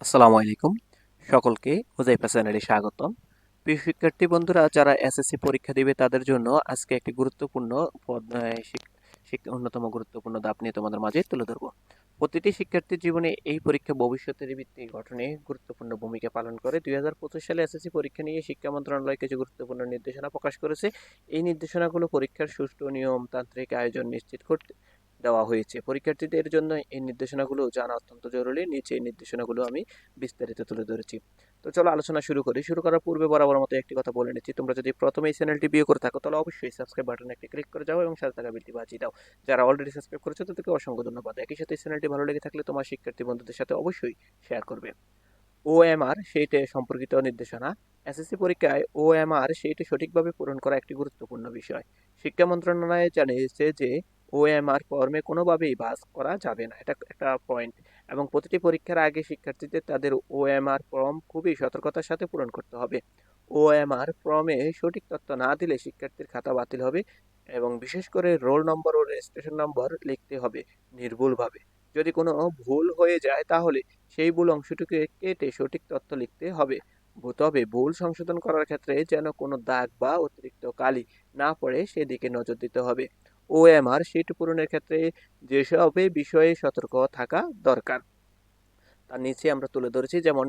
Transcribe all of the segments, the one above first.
আসসালামু আলাইকুম। সকলকে হুজাইফা চ্যানেলে স্বাগতম। প্রিয় শিক্ষার্থী বন্ধুরা, যারা এসএসসি পরীক্ষা দিবে, তাদের জন্য আজকে একটি গুরুত্বপূর্ণ পদ অন্যতম গুরুত্বপূর্ণ ধাপ নিয়ে তোমাদের মাঝে তুলে ধরবো। প্রতিটি শিক্ষার্থীর জীবনে এই পরীক্ষা ভবিষ্যতের ভিত্তি গঠনে গুরুত্বপূর্ণ ভূমিকা পালন করে। দুই হাজার পঁচিশ সালে এসএসসি পরীক্ষা নিয়ে শিক্ষা মন্ত্রণালয় কিছু গুরুত্বপূর্ণ নির্দেশনা প্রকাশ করেছে। এই নির্দেশনাগুলো পরীক্ষার সুষ্ঠু নিয়মতান্ত্রিক আয়োজন নিশ্চিত করতে দেওয়া হয়েছে। পরীক্ষার্থীদের জন্য এই নির্দেশনাগুলো জানা অত্যন্ত জরুরি। নিচে এই নির্দেশনাগুলো আমি বিস্তারিত তুলে ধরেছি। তো চলো আলোচনা শুরু করি। শুরু করার পূর্বে বরাবর মতো একটি কথা বলে নিচ্ছি। তোমরা যদি প্রথমে এই চ্যানেলটি বিয়ে করে থাকো, তাহলে অবশ্যই সাবস্ক্রাইব বাটনে একটি ক্লিক করে যাও এবং সাথে থাকা বেলটি বাজিয়ে দাও। যারা অলরেডি সাবস্ক্রাইব করেছ, তাদেরকে অসংখ্য ধন্যবাদ। একই সাথে এই চ্যানেলটি ভালো লেগে থাকলে তোমার শিক্ষার্থী বন্ধুদের সাথে অবশ্যই শেয়ার করবে। ওএমআর সেইটে সম্পর্কিত নির্দেশনা। এসএসসি পরীক্ষায় ওএমআর সেইটি সঠিকভাবে পূরণ করা একটি গুরুত্বপূর্ণ বিষয়। শিক্ষা মন্ত্রণালয় জানিয়েছে যে ওএমআর ফর্মে কোনোভাবেই বাস করা যাবে না। এটা একটা পয়েন্ট এবং প্রতিটি পরীক্ষার আগে শিক্ষার্থীদের তাদের ওএমআর ফর্ম খুবই সতর্কতার সাথে পূরণ করতে হবে। ওএমআর ফর্মে সঠিক তথ্য না দিলে শিক্ষার্থীর খাতা বাতিল হবে এবং বিশেষ করে রোল নম্বর ও রেজিস্ট্রেশন নম্বর লিখতে হবে নির্ভুলভাবে। যদি কোনো ভুল হয়ে যায় তাহলে সেই ভুল অংশটুকে কেটে সঠিক তথ্য লিখতে হবে। তবে ভুল সংশোধন করার ক্ষেত্রে যেন কোনো দাগ বা অতিরিক্ত কালি না পড়ে সেদিকে নজর দিতে হবে। ওএমআর শিট পূরণের ক্ষেত্রে যেসব বিষয়ে সতর্ক থাকা দরকার। তার নিচে আমরা তুলে ধরেছি যেমন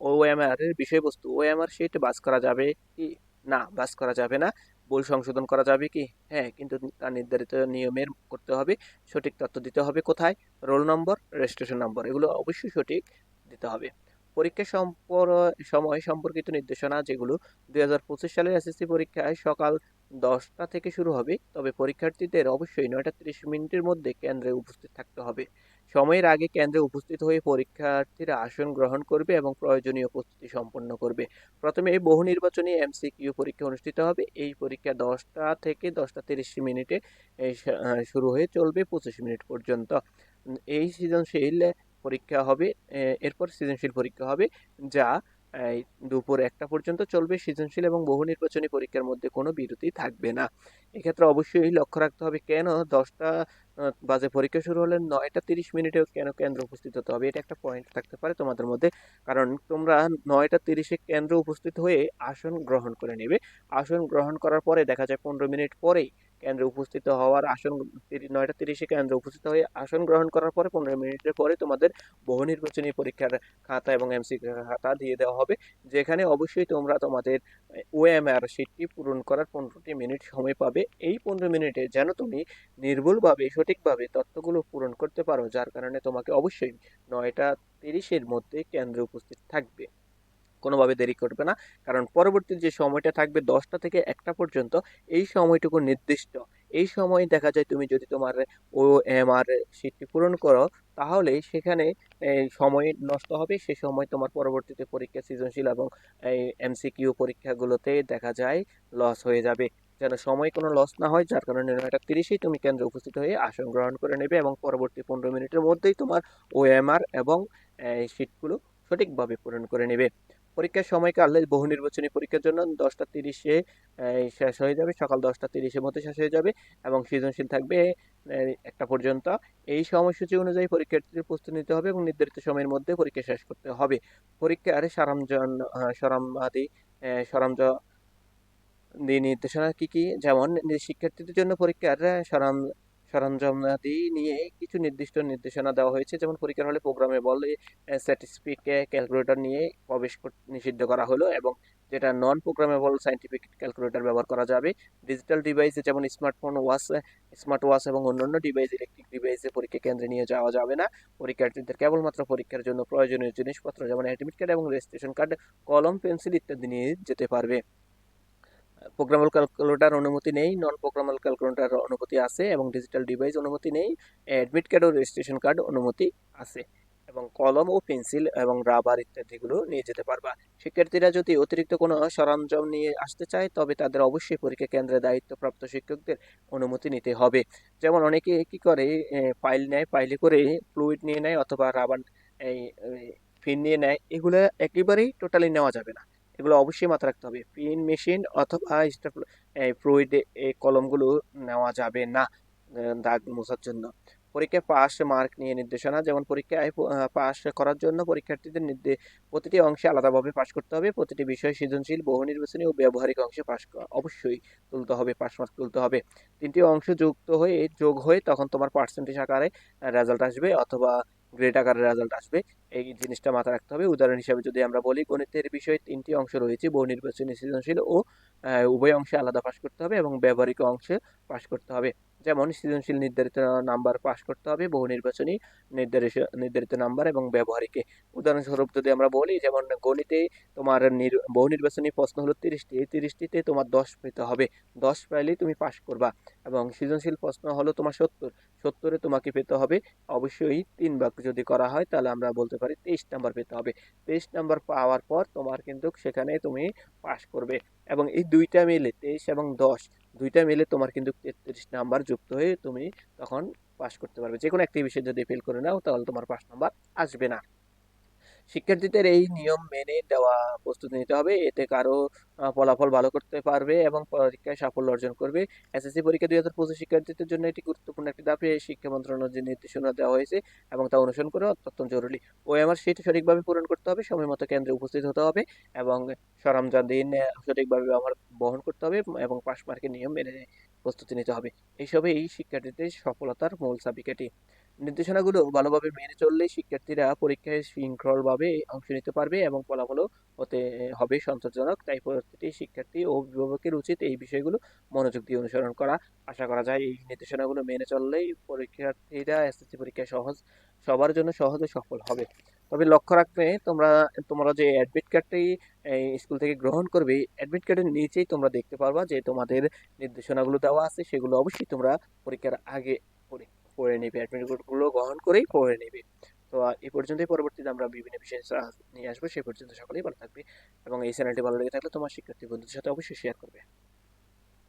ওএমআর এর বিষয়বস্তু। ওএমআর শিট বাস করা যাবে কি? না, বাস করা যাবে না। ভুল সংশোধন করা যাবে কি? হ্যাঁ কিন্তু তার নির্ধারিত নিয়মের করতে হবে। সঠিক তথ্য দিতে হবে কোথায়? রোল নম্বর, রেজিস্ট্রেশন নম্বর, এগুলো অবশ্যই সঠিক দিতে হবে। পরীক্ষা সম্পর, সময় সম্পর্কিত নির্দেশনা যেগুলো দুই হাজার পঁচিশ সালের এসএসসি পরীক্ষায় সকাল দশটা থেকে শুরু হবে, তবে পরীক্ষার্থীদের অবশ্যই নয়টা তিরিশ মিনিটের মধ্যে কেন্দ্রে উপস্থিত থাকতে হবে। সময়ের আগে কেন্দ্রে উপস্থিত হয়ে পরীক্ষার্থীরা আসন গ্রহণ করবে এবং প্রয়োজনীয় প্রস্তুতি সম্পন্ন করবে। প্রথমে এই বহু নির্বাচনী এমসিকিউ পরীক্ষা অনুষ্ঠিত হবে। এই পরীক্ষা দশটা থেকে দশটা তিরিশ মিনিটে শুরু হয়ে চলবে পঁচিশ মিনিট পর্যন্ত। এই সৃজনশীল পরীক্ষা হবে এরপর সৃজনশীল পরীক্ষা হবে, যা এই, দুপুর একটা পর্যন্ত চলবে সৃজনশীল এবং বহু নির্বাচনী পরীক্ষার মধ্যে কোনো বিরতি থাকবে না। এক্ষেত্রে অবশ্যই লক্ষ্য রাখতে হবে কেন দশটা বাজে পরীক্ষা শুরু হলে নয়টা তিরিশ মিনিটেও কেন কেন্দ্র উপস্থিত হতে হবে? এটা একটা পয়েন্ট থাকতে পারে তোমাদের মধ্যে। কারণ তোমরা নয়টা তিরিশে কেন্দ্র উপস্থিত হয়ে আসন গ্রহণ করে নেবে। আসন গ্রহণ করার পরে দেখা যায় পনেরো মিনিট পরেই কেন্দ্রে উপস্থিত হওয়ার আসন নয়টা তিরিশে কেন্দ্রে উপস্থিত হয়ে আসন গ্রহণ করার পরে পনেরো মিনিটের পরে তোমাদের বহু নির্বাচনী পরীক্ষার খাতা এবং এমসি খাতা দিয়ে দেওয়া হবে। যেখানে অবশ্যই তোমরা তোমাদের ওএমআর শিটটি পূরণ করার পনেরোটি মিনিট সময় পাবে। এই পনেরো মিনিটে যেন তুমি নির্ভুলভাবে সঠিকভাবে তথ্যগুলো পূরণ করতে পারো, যার কারণে তোমাকে অবশ্যই নয়টা তিরিশের মধ্যে কেন্দ্রে উপস্থিত থাকবে। কোনোভাবে দেরি করবে না, কারণ পরবর্তী যে সময়টা থাকবে দশটা থেকে একটা পর্যন্ত, এই সময়টুকু নির্দিষ্ট। এই সময় দেখা যায় তুমি যদি তোমার ও এম আর সিটটি পূরণ করো, তাহলে সেখানে সময় নষ্ট হবে। সে সময় তোমার পরবর্তীতে পরীক্ষা সৃজনশীল এবং, এই এমসিকিউ পরীক্ষাগুলোতে দেখা যায় লস হয়ে যাবে। যেন সময় কোনো লস না হয়, যার কারণে নয়টা তিরিশেই তুমি কেন্দ্রে উপস্থিত হয়ে আসন গ্রহণ করে নেবে এবং পরবর্তী পনেরো মিনিটের মধ্যেই তোমার ওএমআর এবং সিটগুলো সঠিকভাবে পূরণ করে নেবে। পরীক্ষার সময়কাল বহু নির্বাচনী পরীক্ষার জন্য দশটা তিরিশে শেষ হয়ে যাবে, সকাল দশটা তিরিশের মধ্যে শেষ হয়ে যাবে এবং সৃজনশীল থাকবে একটা পর্যন্ত। এই সময়সূচি অনুযায়ী পরীক্ষার্থীদের প্রস্তুতি নিতে হবে এবং নির্ধারিত সময়ের মধ্যে পরীক্ষা শেষ করতে হবে। পরীক্ষার সরঞ্জামাদি সরঞ্জাম দিয়ে নির্দেশনা কি কি? যেমন শিক্ষার্থীদের জন্য পরীক্ষার সরঞ্জাম সরঞ্জামাদি নিয়ে কিছু নির্দিষ্ট নির্দেশনা দেওয়া হয়েছে। যেমন পরীক্ষার হলে প্রোগ্রামে বলে স্ট্যাটিস্টিক ক্যালকুলেটর নিয়ে প্রবেশ নিষিদ্ধ করা হলো এবং যেটা নন প্রোগ্রামেবল সাইন্টিফিক ক্যালকুলেটর ব্যবহার করা যাবে। ডিজিটাল ডিভাইসে যেমন স্মার্টফোন ওয়াচ স্মার্ট ওয়াচ এবং অন্যান্য ডিভাইস ইলেকট্রিক ডিভাইসে পরীক্ষা কেন্দ্রে নিয়ে যাওয়া যাবে না। পরীক্ষার্থীদের কেবলমাত্র পরীক্ষার জন্য প্রয়োজনীয় জিনিসপত্র যেমন অ্যাডমিট কার্ড এবং রেজিস্ট্রেশন কার্ড কলম পেন্সিল ইত্যাদি নিয়ে যেতে পারবে। প্রোগ্রামেবল ক্যালকুলেটর অনুমতি নেই নন প্রোগ্রামেবল ক্যালকুলেটার অনুমতি আছে এবং ডিজিটাল ডিভাইস অনুমতি নেই অ্যাডমিট কার্ড ও রেজিস্ট্রেশন কার্ড অনুমতি আছে এবং কলম ও পেন্সিল এবং রাবার ইত্যাদিগুলো নিয়ে যেতে পারবা। শিক্ষার্থীরা যদি অতিরিক্ত কোনো সরঞ্জাম নিয়ে আসতে চায়, তবে তাদের অবশ্যই পরীক্ষা কেন্দ্রে দায়িত্বপ্রাপ্ত শিক্ষকদের অনুমতি নিতে হবে। যেমন অনেকে কি করে ফাইল নেয় ফাইলে করে ফ্লুইড নিয়ে নেয় অথবা রাবার এই ফিন নিয়ে নেয়, এগুলো একেবারেই টোটালি নেওয়া যাবে না। এগুলো অবশ্যই মাথায় রাখতে হবে। পিন মেশিন অথবা ফ্লুইড এই কলমগুলো নেওয়া যাবে না দাগ মোছার জন্য। পরীক্ষায় পাস মার্ক নিয়ে নির্দেশনা, যেমন পরীক্ষায় পাস করার জন্য পরীক্ষার্থীদের নির্দে, প্রতিটি অংশে আলাদাভাবে পাশ করতে হবে, প্রতিটি বিষয় সৃজনশীল, বহু নির্বাচনী ও ব্যবহারিক অংশে পাশ অবশ্যই তুলতে হবে পাস মার্ক তুলতে হবে। তিনটি অংশ যুক্ত হয়ে, যোগ হয়ে তখন তোমার পার্সেন্টেজ আকারে রেজাল্ট আসবে অথবা গ্রেড আকারের রেজাল্ট আসবে। এই জিনিসটা মাথায় রাখতে হবে। উদাহরণ হিসাবে যদি আমরা বলি, গণিতের বিষয়ে তিনটি অংশ রয়েছে, বহু নির্বাচনী সৃজনশীল ও উভয় অংশে আলাদা পাশ করতে হবে এবং ব্যবহারিক অংশে পাশ করতে হবে। যেমন সৃজনশীল নির্ধারিত নাম্বার পাশ করতে হবে, বহু নির্বাচনী নির্ধারিত নির্ধারিত নাম্বার এবং ব্যবহারিকে। উদাহরণস্বরূপ যদি আমরা বলি, যেমন গণিতে তোমার বহু নির্বাচনী প্রশ্ন হলো তিরিশটি, এই তিরিশটিতে তোমার দশ পেতে হবে। দশ পাইলেই তুমি পাশ করবা এবং সৃজনশীল প্রশ্ন হলো তোমার সত্তর। সত্তরে তোমাকে পেতে হবে। অবশ্যই তিন ভাগ যদি করা হয়, তাহলে আমরা বলতে পারি তেইশ নাম্বার পেতে হবে। তেইশ নাম্বার পাওয়ার পর তোমার কিন্তু সেখানে তুমি পাশ করবে। এবং এই দুইটা মিলে তেইশ এবং দশ, দুইটা মিলে তোমার কিন্তু তেত্রিশ নাম্বার যুক্ত হয়ে তুমি তখন পাশ করতে পারবে। যে কোনো একটি বিষয় যদি ফেল করে নাও, তাহলে তোমার পাস নাম্বার আসবে না। শিক্ষার্থীদের এই নিয়ম মেনে দেওয়া প্রস্তুতি নিতে হবে। এতে কারও ফলাফল ভালো করতে পারবে এবং পরীক্ষায় সাফল্য অর্জন করবে। এসএসসি পরীক্ষা দুই হাজার পঁচিশ শিক্ষার্থীদের জন্য এটি গুরুত্বপূর্ণ একটি ধাপে শিক্ষা মন্ত্রণালয়ের যে নির্দেশনা দেওয়া হয়েছে এবং তা অনুসরণ করা অত্যন্ত জরুরি। ও আমার সিট সঠিকভাবে পূরণ করতে হবে সময় মতো কেন্দ্রে উপস্থিত হতে হবে এবং সরঞ্জাম আহ, সঠিকভাবে ব্যবহার বহন করতে হবে এবং পাশ মার্কের নিয়ম মেনে প্রস্তুতি নিতে হবে। এইসবে এই শিক্ষার্থীদের সফলতার মূল চাবিকাঠি। নির্দেশনাগুলো ভালোভাবে মেনে চললে শিক্ষার্থীরা পরীক্ষায় শৃঙ্খলভাবে অংশ নিতে পারবে এবং ফলাফলও হতে হবে সন্তোষজনক। তাই প্রতিটি শিক্ষার্থী ও অভিভাবকের উচিত এই বিষয়গুলো মনোযোগ দিয়ে অনুসরণ করা। আশা করা যায় এই নির্দেশনাগুলো মেনে চললেই পরীক্ষার্থীরা এসএসসি পরীক্ষায় সহজ, সবার জন্য সহজে সফল হবে। তবে লক্ষ্য রাখবে, তোমরা তোমরা যে অ্যাডমিট কার্ডটি স্কুল থেকে গ্রহণ করবে অ্যাডমিট কার্ডের নিচেই তোমরা দেখতে পারবা যে তোমাদের নির্দেশনাগুলো দেওয়া আছে, সেগুলো অবশ্যই তোমরা পরীক্ষার আগে পড়ে পড়ে নেবে অ্যাডমিট কোডগুলো গ্রহণ করেই পড়ে নেবে। তো এ এই পর্যন্তই পরবর্তীতে আমরা বিভিন্ন বিষয়ে নিয়ে আসব সে পর্যন্ত সকলেই ভালো থাকবে। এবং এই চ্যানেলটি ভালো লেগে থাকলে তোমার শিক্ষার্থী বন্ধুদের সাথে অবশ্যই শেয়ার করবে।